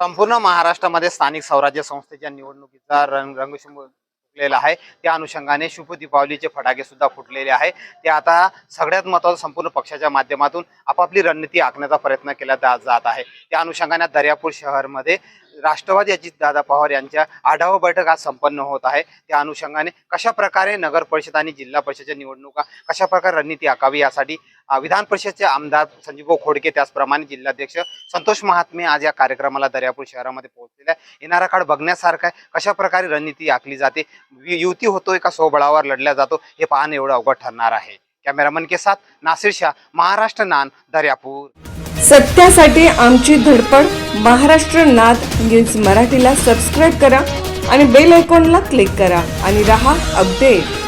संपूर्ण महाराष्ट्रामध्ये स्थानिक स्वराज्य संस्थेच्या निवडणुकीचा रंग रंगशुंभ फुटलेला आहे. त्या अनुषंगाने शुभ दीपावलीचे फटाके सुद्धा फुटलेले आहे. ते आता सगळ्यात महत्वाचं संपूर्ण पक्षाच्या माध्यमातून आपापली रणनीती आखण्याचा प्रयत्न केला जात आहे. त्या अनुषंगाने दर्यापूर शहरमध्ये राष्ट्रवादी अजित दादा पवार यांच्या आढावा बैठक आज संपन्न होत आहे. त्या अनुषंगाने कशा प्रकारे नगर परिषद आणि जिल्हा परिषदच्या निवडणुका कशा प्रकारे रणनीती आखावी यासाठी विधान परिषदचे आमदार संजीव खोडके त्याचप्रमाणे जिल्हाध्यक्ष संतोष महात्मे आज या कार्यक्रमाला दर्यापूर शहरामध्ये पोहोचलेले आहे येणारा काळ बघण्यासारखा आहे. कशा प्रकारे रणनीती आखली जाते? युती होतोय का? स्वबळावर लढल्या जातो. हे पाहणं एवढं अवघड ठरणार आहे. कॅमेरामन के साथ नासिर शाह महाराष्ट्र नान दर्यापूर. सत्यासाठी आमची धडपड. महाराष्ट्र नाद न्यूज मराठीला सबस्क्राईब करा आणि बेल आयकॉनला क्लिक करा आणि रहा अपडेट